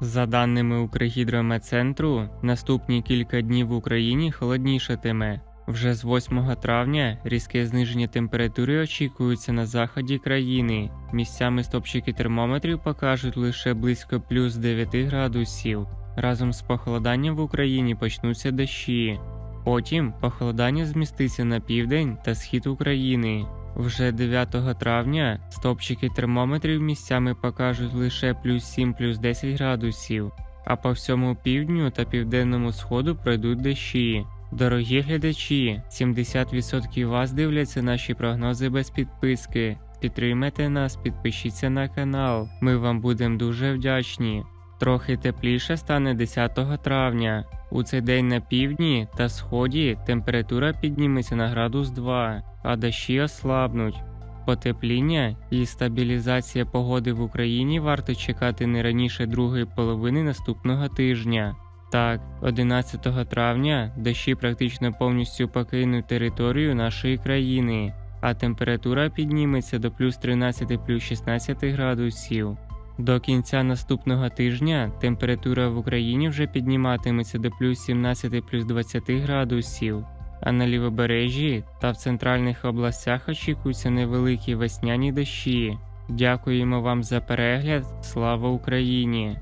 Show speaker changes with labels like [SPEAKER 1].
[SPEAKER 1] За даними Укргідрометцентру, наступні кілька днів в Україні холоднішатиме. Вже з 8 травня різке зниження температури очікується на заході країни. Місцями стопчики термометрів покажуть лише близько плюс 9 градусів. Разом з похолоданням в Україні почнуться дощі. Потім похолодання зміститься на південь та схід України. Вже 9 травня стопчики термометрів місцями покажуть лише плюс 7 плюс 10 градусів, а по всьому півдню та південному сходу пройдуть дощі. Дорогі глядачі, 70% вас дивляться наші прогнози без підписки. Підтримайте нас, підпишіться на канал. Ми вам будемо дуже вдячні. Трохи тепліше стане 10 травня. У цей день на півдні та сході температура підніметься на градус 2, а дощі ослабнуть. Потепління і стабілізація погоди в Україні варто чекати не раніше другої половини наступного тижня. Так, 11 травня дощі практично повністю покинуть територію нашої країни, а температура підніметься до плюс 13 плюс 16 градусів. До кінця наступного тижня температура в Україні вже підніматиметься до плюс 17 плюс 20 градусів, а на лівобережжі та в центральних областях очікуються невеликі весняні дощі. Дякуємо вам за перегляд. Слава Україні!